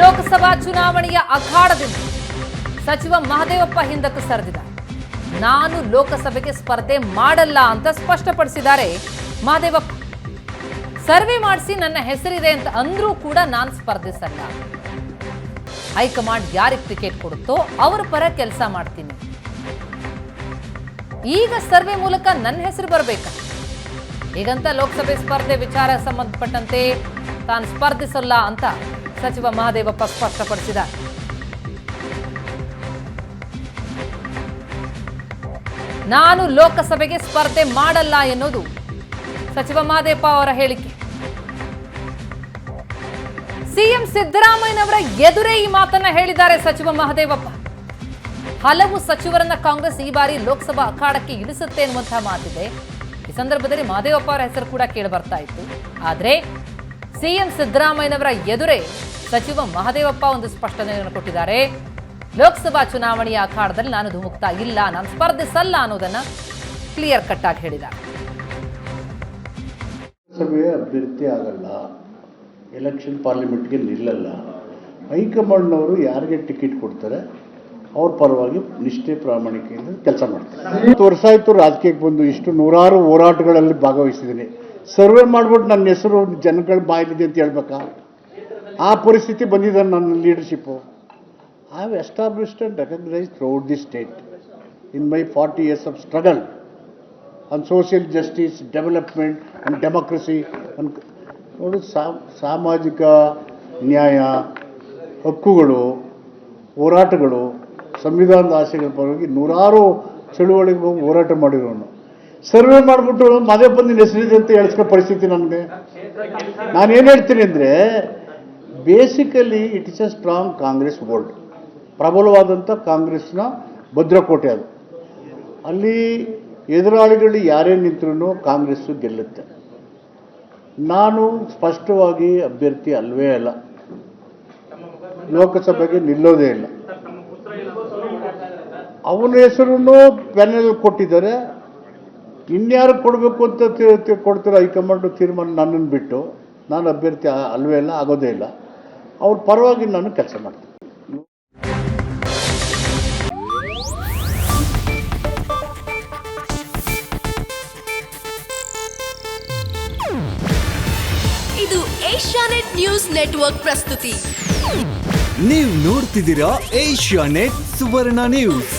ಲೋಕಸಭಾ ಚುನಾವಣೆಯ ಅಖಾಡದಿಂದ ಸಚಿವ ಮಹದೇವಪ್ಪ ಹಿಂದಕ್ಕೆ ಸರಿದಿದ್ದಾರೆ. ನಾನು ಲೋಕಸಭೆಗೆ ಸ್ಪರ್ಧೆ ಮಾಡಲ್ಲ ಅಂತ ಸ್ಪಷ್ಟಪಡಿಸಿದ್ದಾರೆ ಮಹದೇವಪ್ಪ. ಸರ್ವೆ ಮಾಡಿಸಿ ನನ್ನ ಹೆಸರಿದೆ ಅಂತ ಅಂದ್ರೂ ಕೂಡ ನಾನು ಸ್ಪರ್ಧಿಸಲ್ಲ. ಹೈಕಮಾಂಡ್ ಯಾರಿಗೆ ಟಿಕೆಟ್ ಕೊಡುತ್ತೋ ಅವರ ಪರ ಕೆಲಸ ಮಾಡ್ತೀನಿ. ಈಗ ಸರ್ವೆ ಮೂಲಕ ನನ್ನ ಹೆಸರು ಬರಬೇಕಾ. ಈಗಂತ ಲೋಕಸಭೆ ಸ್ಪರ್ಧೆ ವಿಚಾರ ಸಂಬಂಧಪಟ್ಟಂತೆ ತಾನು ಸ್ಪರ್ಧಿಸಲ್ಲ ಅಂತ ಸಚಿವ ಮಹದೇವಪ್ಪ ಸ್ಪಷ್ಟಪಡಿಸಿದ. ನಾನು ಲೋಕಸಭೆಗೆ ಸ್ಪರ್ಧೆ ಮಾಡಲ್ಲ ಎನ್ನುವುದು ಸಚಿವ ಮಹದೇವಪ್ಪ ಅವರ ಹೇಳಿಕೆ. ಸಿಎಂ ಸಿದ್ದರಾಮಯ್ಯನವರ ಎದುರೇ ಈ ಮಾತನ್ನ ಹೇಳಿದ್ದಾರೆ ಸಚಿವ ಮಹದೇವಪ್ಪ. ಹಲವು ಸಚಿವರನ್ನ ಕಾಂಗ್ರೆಸ್ ಈ ಬಾರಿ ಲೋಕಸಭಾ ಅಖಾಡಕ್ಕೆ ಇಳಿಸುತ್ತೆ ಎನ್ನುವಂತಹ ಮಾತಿದೆ. ಈ ಸಂದರ್ಭದಲ್ಲಿ ಮಹದೇವಪ್ಪ ಅವರ ಹೆಸರು ಕೂಡ ಕೇಳಿ ಬರ್ತಾ ಇತ್ತು. ಆದರೆ ಸಿಎಂ ಸಿದ್ದರಾಮಯ್ಯನವರ ಎದುರೇ ಸಚಿವ ಮಹದೇವಪ್ಪ ಒಂದು ಸ್ಪಷ್ಟನೆಯನ್ನು ಕೊಟ್ಟಿದ್ದಾರೆ. ಲೋಕಸಭಾ ಚುನಾವಣೆಯ ಅಖಾಡದಲ್ಲಿ ನಾನು ಧುಮುಕ್ತಾ ಇಲ್ಲ ನಾನು ಸ್ಪರ್ಧಿಸಲ್ಲ ಅನ್ನೋದನ್ನ ಕ್ಲಿಯರ್ ಕಟ್ ಆಗಿ ಹೇಳಿದ್ದಾರೆ. ಸಭೆ ಅಭ್ಯರ್ಥಿ ಆಗಲ್ಲ ಎಲೆಕ್ಷನ್ ಪಾರ್ಲಿಮೆಂಟ್ಗೆ ನಿಲ್ಲಲ್ಲ. ಹೈಕಮಾಂಡ್ನವರು ಯಾರಿಗೆ ಟಿಕೆಟ್ ಕೊಡ್ತಾರೆ, ಅವ್ರ ಪರವಾಗಿ ನಿಷ್ಠೆ ಪ್ರಾಮಾಣಿಕೆಯಿಂದ ಕೆಲಸ ಮಾಡ್ತಾರೆ. ವರ್ಷ ಆಯಿತು ರಾಜಕೀಯಕ್ಕೆ ಬಂದು ಇಷ್ಟು ನೂರಾರು ಹೋರಾಟಗಳಲ್ಲಿ ಭಾಗವಹಿಸಿದ್ದೀನಿ. ಸರ್ವೆ ಮಾಡ್ಬಿಟ್ಟು ನನ್ನ ಹೆಸರು, ಜನಗಳ ಬಾಯಲ್ಲಿದೆ ಅಂತ ಹೇಳ್ಬೇಕಾ? ಆ ಪರಿಸ್ಥಿತಿ ಬಂದಿದೆ ನನ್ನ leadership I have established and recognise throughout the state in my forty years of struggle on social justice development on democracy and ನೋಡಿ ಸಾಮಾಜಿಕ ನ್ಯಾಯ, ಹಕ್ಕುಗಳು, ಹೋರಾಟಗಳು, ಸಂವಿಧಾನದ ಪರವಾಗಿ ನೂರಾರು ಚಳುವಳಿಗೆ ಹೋಗಿ ಹೋರಾಟ ಮಾಡಿರೋನು. ಸರ್ವೆ ಮಾಡಿಬಿಟ್ಟು ಮದೇ ಬಂದು ನೆಸರಿದೆ ಅಂತ ಹೇಳಿಸ್ಕೋ ಪರಿಸ್ಥಿತಿ ನನಗೆ. ನಾನೇನು ಹೇಳ್ತೀನಿ ಅಂದರೆ basically it is a strong Congress board ಪ್ರಬಲವಾದಂಥ ಕಾಂಗ್ರೆಸ್ನ ಭದ್ರಕೋಟೆ ಅದು. ಅಲ್ಲಿ ಎದುರಾಳಿಗಳು ಯಾರೇ ನಿಂತರೂ ಕಾಂಗ್ರೆಸ್ಸು ಗೆಲ್ಲುತ್ತೆ. ನಾನು ಸ್ಪಷ್ಟವಾಗಿ ಅಭ್ಯರ್ಥಿ ಅಲ್ವೇ ಅಲ್ಲ. ಲೋಕಸಭೆಗೆ ನಿಲ್ಲೋದೇ ಇಲ್ಲ. ಅವನ ಹೆಸರನ್ನು ಪ್ಯಾನೆಲ್ ಕೊಟ್ಟಿದ್ದಾರೆ. ಇನ್ಯಾರು ಕೊಡಬೇಕು ಅಂತ ಕೊಡ್ತಾರೆ ಹೈಕಮಾಂಡ್ ತೀರ್ಮಾನ ನನ್ನನ್ನು ಬಿಟ್ಟು. ನಾನು ಅಭ್ಯರ್ಥಿ ಅಲ್ವೇ ಇಲ್ಲ ಆಗೋದೇ ಇಲ್ಲ. ಅವ್ರ ಪರವಾಗಿ ನಾನು ಕೆಲಸ ಮಾಡ್ತೀನಿ ಇದು ಏಷ್ಯಾನೆಟ್ ನ್ಯೂಸ್ ನೆಟ್ವರ್ಕ್ ಪ್ರಸ್ತುತಿ. ನೀವು ನೋಡ್ತಿದ್ದೀರಾ ಏಷ್ಯಾನೆಟ್ ಸುವರ್ಣ ನ್ಯೂಸ್.